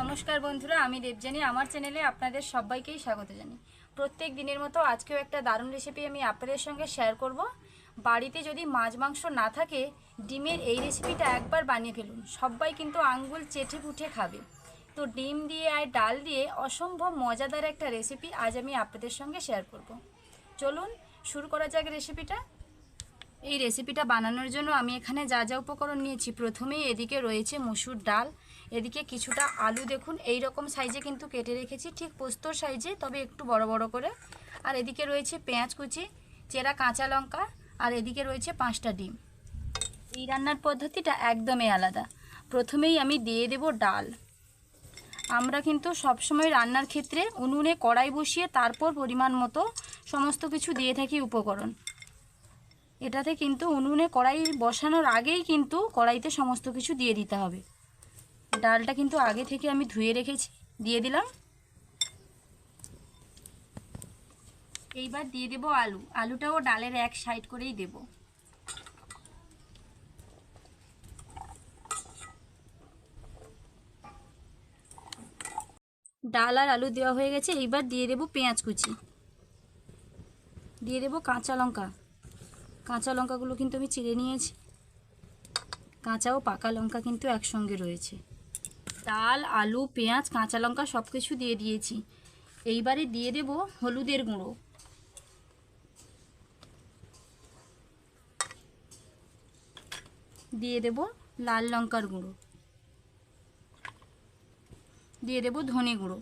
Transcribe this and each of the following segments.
নমস্কার বন্ধুরা, আমি দেবজানী আমার চ্যানেলে আপনাদের সবাইকেই স্বাগত জানাই। প্রত্যেক দিনের মতো আজকেও একটা দারুণ রেসিপি আমি আপনাদের সঙ্গে শেয়ার করব। বাড়িতে যদি মাছ মাংস না থাকে, ডিমের এই রেসিপিটা একবার বানিয়ে ফেলুন। সবাই কিন্তু আঙ্গুল চেটে পুটে খাবে। তো ডিম দিয়ে আর ডাল দিয়ে অসম্ভব মজাদার একটা রেসিপি আজ আমি আপনাদের সঙ্গে শেয়ার করব। চলুন, শুরু করা যাক রেসিপিটা এই রেসিপিটা বানানোর জন্য আমি এখানে যা যা উপকরণ নিয়েছি, প্রথমেই এদিকে রয়েছে মসুর ডাল এদিকে কিছুটা আলু দেখুন এই রকম সাইজে কিন্তু কেটে রেখেছি, ঠিক পোস্তর সাইজে, তবে একটু বড় বড় করে। আর এদিকে রয়েছে পেঁয়াজ কুচি, চেরা কাঁচা লঙ্কা, আর এদিকে রয়েছে পাঁচটা ডিম। এই রান্নার পদ্ধতিটা একদমই আলাদা। প্রথমেই আমি দিয়ে দেব ডাল। আমরা কিন্তু সবসময় রান্নার ক্ষেত্রে উনুনে কড়াই বসিয়ে তারপর পরিমাণ মতো সমস্ত কিছু দিয়ে থাকি উপকরণ। এটাতে কিন্তু উনুনে কড়াই বসানোর আগেই কিন্তু কড়াইতে সমস্ত কিছু দিয়ে দিতে হবে। ডালটা কিন্তু আগে থেকে আমি ধুয়ে রেখেছি, দিয়ে দিলাম। এইবার দিয়ে দেব আলু। আলুটাও ডালের এক সাইড করেই দেব। ডাল আর আলু দেওয়া হয়ে গেছে, এইবার দিয়ে দেব পেঁয়াজ কুচি। দিয়ে দেব কাঁচা লঙ্কা। কাঁচা লঙ্কাগুলো কিন্তু আমি চিড়ে নিয়েছি। কাঁচা ও পাকা লঙ্কা কিন্তু একসঙ্গে রয়েছে। ডাল আলু, পেঁয়াজ, কাঁচা লঙ্কা সব কিছু দিয়ে দিয়েছি। এইবারে দিয়ে দেব হলুদের গুঁড়ো। দিয়ে দেব লাল লঙ্কার গুঁড়ো। দিয়ে দেব ধনে গুঁড়ো।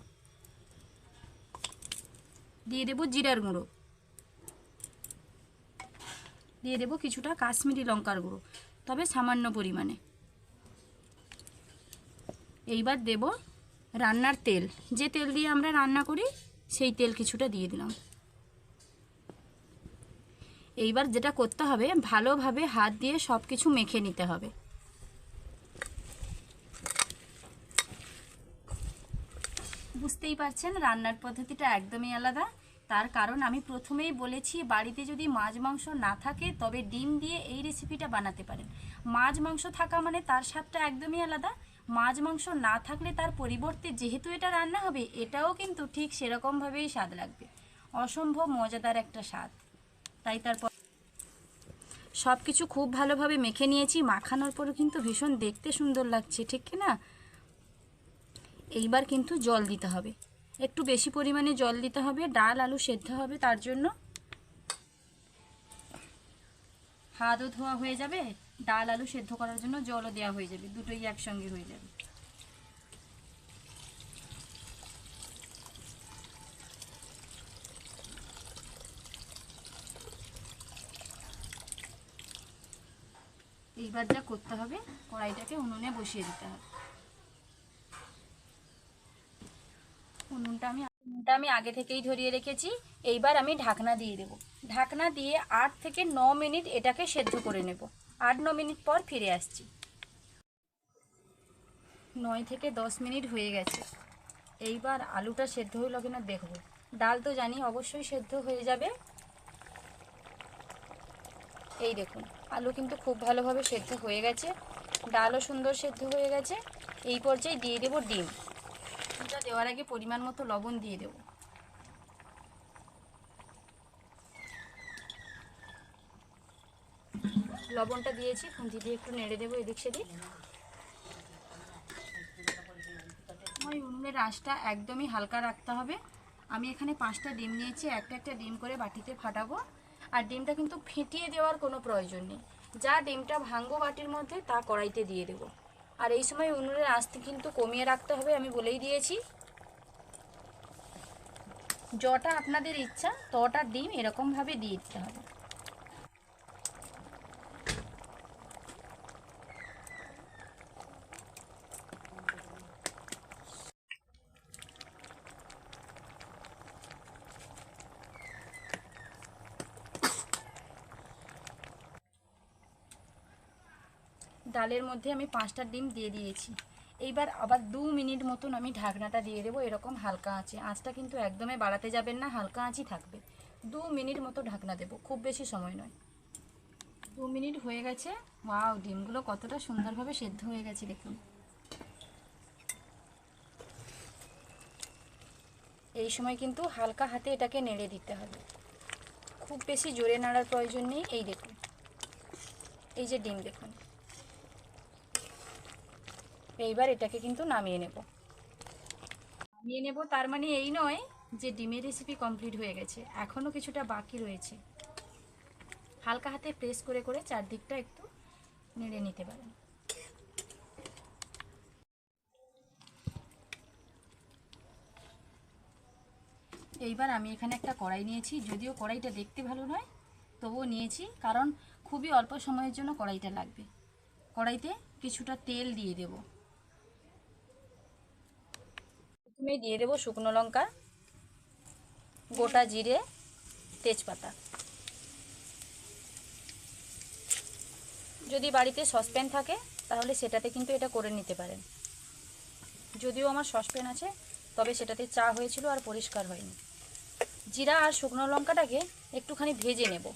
দিয়ে দেব জিরার গুঁড়ো। দিয়ে দেব কিছুটা কাশ্মীরি লঙ্কার গুঁড়ো, তবে সামান্য পরিমাণে। এইবার দেব রান্নার তেল। যে তেল দিয়ে আমরা রান্না করি, সেই তেল কিছুটা দিয়ে দিলাম। এইবার যেটা করতে হবে, ভালোভাবে হাত দিয়ে সব কিছু মেখে নিতে হবে। বুঝতেই পারছেন, রান্নার পদ্ধতিটা একদমই আলাদা। তার কারণ আমি প্রথমেই বলেছি, বাড়িতে যদি মাছ মাংস না থাকে, তবে ডিম দিয়ে এই রেসিপিটা বানাতে পারেন। মাছ মাংস থাকা মানে তার স্বাদটা একদমই আলাদা। মাছ, মাংস না থাকলে তার পরিবর্তে যেহেতু এটা রান্না হবে, এটাও কিন্তু ঠিক সেরকমভাবেই স্বাদ লাগবে। অসম্ভব মজাদার একটা স্বাদ। তাই তারপর সব কিছু খুব ভালোভাবে মেখে নিয়েছি। মাখানোর পরও কিন্তু ভীষণ দেখতে সুন্দর লাগছে, ঠিক কি না? এইবার কিন্তু জল দিতে হবে। একটু বেশি পরিমাণে জল দিতে হবে, ডাল, আলু সেদ্ধ হবে, তার জন্য হাতও ধোয়া হয়ে যাবে। ডাল আলু সেদ্ধ করার জন্য জলও দেওয়া হয়ে যাবে, দুটোই একসঙ্গে হয়ে যাবে। এইবার যা করতে হবে, কড়াইটাকে উনুনে বসিয়ে দিতে হবে। উনুনটা আমি উনুনটা আমি আগে থেকেই ধরিয়ে রেখেছি, এইবার আমি ঢাকনা দিয়ে দেব। ঢাকনা দিয়ে আট থেকে ন মিনিট এটাকে সেদ্ধ করে নেব। আট ন মিনিট পর ফিরে আসছি। নয় থেকে দশ মিনিট হয়ে গেছে। এইবার আলুটা সেদ্ধ হইল কিনা দেখব। ডাল তো জানি, অবশ্যই সেদ্ধ হয়ে যাবে। এই দেখুন, আলু কিন্তু খুব ভালোভাবে সেদ্ধ হয়ে গেছে। ডালও সুন্দর সেদ্ধ হয়ে গেছে। এই পর্যায়ে দিয়ে দেব ডিম। ডিমটা দেওয়ার আগে পরিমাণ মতো লবণ দিয়ে দেব। লবণটা দিয়েছি খুন্তি দিয়ে একটু নেড়ে দেবো এদিক সেদিক। ওই উনুনের আঁচটা একদমই হালকা রাখতে হবে। আমি এখানে পাঁচটা ডিম নিয়েছি, একটা একটা ডিম করে বাটিতে ফাটাবো। আর ডিমটা কিন্তু ফেটিয়ে দেওয়ার কোনো প্রয়োজন নেই। যা ডিমটা ভাঙ্গো বাটির মধ্যে, তা কড়াইতে দিয়ে দেব। আর এই সময় উনুনের আঁচটি কিন্তু কমিয়ে রাখতে হবে, আমি বলেই দিয়েছি। যটা আপনাদের ইচ্ছা, তটা ডিম এরকমভাবে দিয়ে দিতে হবে। ডালের মধ্যে আমি পাঁচটা ডিম দিয়ে দিয়েছি। এইবার আবার দু মিনিট মতন আমি ঢাকনাটা দিয়ে দেবো, এরকম হালকা আঁচে। আঁচটা কিন্তু একদমই বাড়াতে যাবেন না, হালকা আঁচই থাকবে। দু মিনিট মতো ঢাকনা দেবো, খুব বেশি সময় নয়। দু মিনিট হয়ে গেছে। ওয়াও, ডিমগুলো কতটা সুন্দরভাবে সেদ্ধ হয়ে গেছে, দেখুন। এই সময় কিন্তু হালকা হাতে এটাকে নেড়ে দিতে হবে। খুব বেশি জোরে নাড়ার প্রয়োজন নেই, এই দেখুন। এই যে ডিম, দেখুন। এইবার এটাকে কিন্তু নামিয়ে নেব। নামিয়ে নেব, তার মানে এই নয় যে ডিমের রেসিপি কমপ্লিট হয়ে গেছে এখনও কিছুটা বাকি রয়েছে। হালকা হাতে প্রেস করে করে চারদিকটা একটু নেড়ে নিতে পারেন। এইবার আমি এখানে একটা কড়াই নিয়েছি, যদিও কড়াইটা দেখতে ভালো নয়, তবুও নিয়েছি, কারণ খুবই অল্প সময়ের জন্য কড়াইটা লাগবে। কড়াইতে কিছুটা তেল দিয়ে দেব। প্রথমে দিয়ে দেব শুকনো লঙ্কা, গোটা জিরে, তেজপাতা। যদি বাড়িতে সসপ্যান থাকে, তাহলে সেটাতে কিন্তু এটা করে নিতে পারেন। যদিও আমার সসপ্যান আছে, তবে সেটাতে চা হয়েছিল আর পরিষ্কার হয়নি। জিরা আর শুকনো লঙ্কাটাকে একটুখানি ভেজে নেব।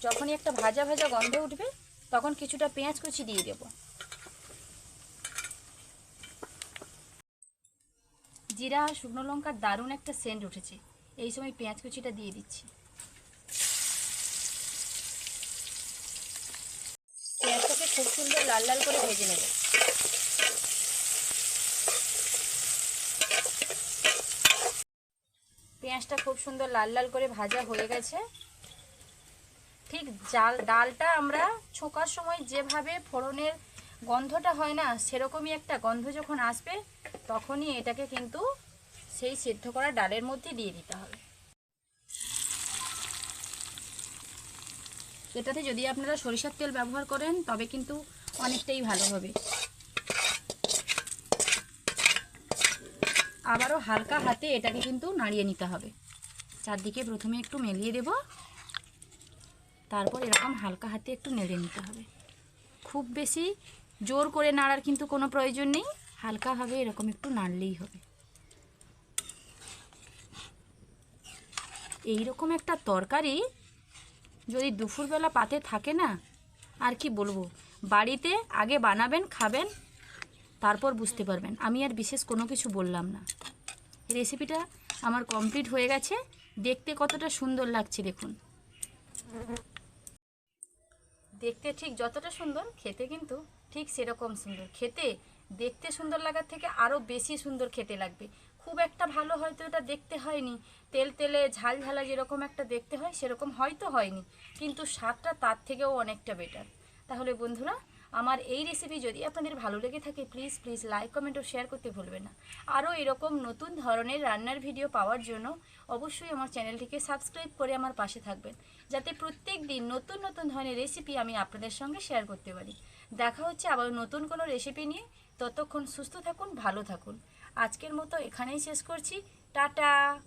যখনই একটা ভাজা ভাজা গন্ধ উঠবে, তখন কিছুটা পেঁয়াজ কুচি দিয়ে দেব। জিরা আর শুকনো লঙ্কার দারুণ একটা সেন্ট উঠেছে। এই সময় পেঁয়াজ কুচিটা দিয়ে দিচ্ছি। পেঁয়াজটাকে খুব সুন্দর লাল লাল করে ভেজে নেব। পেঁয়াজটা খুব সুন্দর লাল লাল করে ভাজা হয়ে গেছে। ঠিক জাল, ডালটা আমরা ছোকার সময় যেভাবে ফোড়নের গন্ধটা হয় না, সেরকমই একটা গন্ধ যখন আসবে, তখনই এটাকে কিন্তু সেই সেদ্ধ করা ডালের মধ্যে দিয়ে দিতে হবে। এটাতে যদি আপনারা সরিষার তেল ব্যবহার করেন, তবে কিন্তু অনেকটাই ভালো হবে। আবারও হালকা হাতে এটাকে কিন্তু নাড়িয়ে নিতে হবে। চারদিকে প্রথমে একটু মেলিয়ে দেব, তারপর এরকম হালকা হাতে একটু নেড়ে নিতে হবে। খুব বেশি জোর করে নাড়ার কিন্তু কোনো প্রয়োজন নেই। হালকাভাবে এরকম একটু নাড়লেই হবে। এই রকম একটা তরকারি যদি দুপুরবেলা পাতে থাকে না, আর কি বলব? বাড়িতে আগে বানাবেন, খাবেন, তারপর বুঝতে পারবেন। আমি আর বিশেষ কোনো কিছু বললাম না। রেসিপিটা আমার কমপ্লিট হয়ে গেছে। দেখতে কতটা সুন্দর লাগছে, দেখুন। দেখতে ঠিক যতটা সুন্দর, খেতে কিন্তু ঠিক সেরকম সুন্দর। খেতে দেখতে সুন্দর লাগার থেকে আরও বেশি সুন্দর খেতে লাগবে। খুব একটা ভালো হয়তো এটা দেখতে হয়নি। তেল তেলে ঝাল ঝালা যেরকম একটা দেখতে হয়, সেরকম হয়তো হয়নি। কিন্তু স্বাদটা তার থেকেও অনেকটা বেটার তাহলে বন্ধুরা, আমার এই রেসিপি যদি আপনাদের ভালো লেগে থাকে প্লিজ প্লিজ লাইক কমেন্ট ও শেয়ার করতে ভুলবেন না। আরও এরকম নতুন ধরনের রান্নার ভিডিও পাওয়ার জন্য অবশ্যই আমার চ্যানেলটিকে সাবস্ক্রাইব করে আমার পাশে থাকবেন। যাতে প্রত্যেক দিন নতুন নতুন ধরনের রেসিপি আমি আপনাদের সঙ্গে শেয়ার করতে পারি। দেখা হচ্ছে আবার নতুন কোনো রেসিপি নিয়ে। ততক্ষণ সুস্থ থাকুন, ভালো থাকুন। আজকের মতো এখানেই শেষ করছি। টাটা!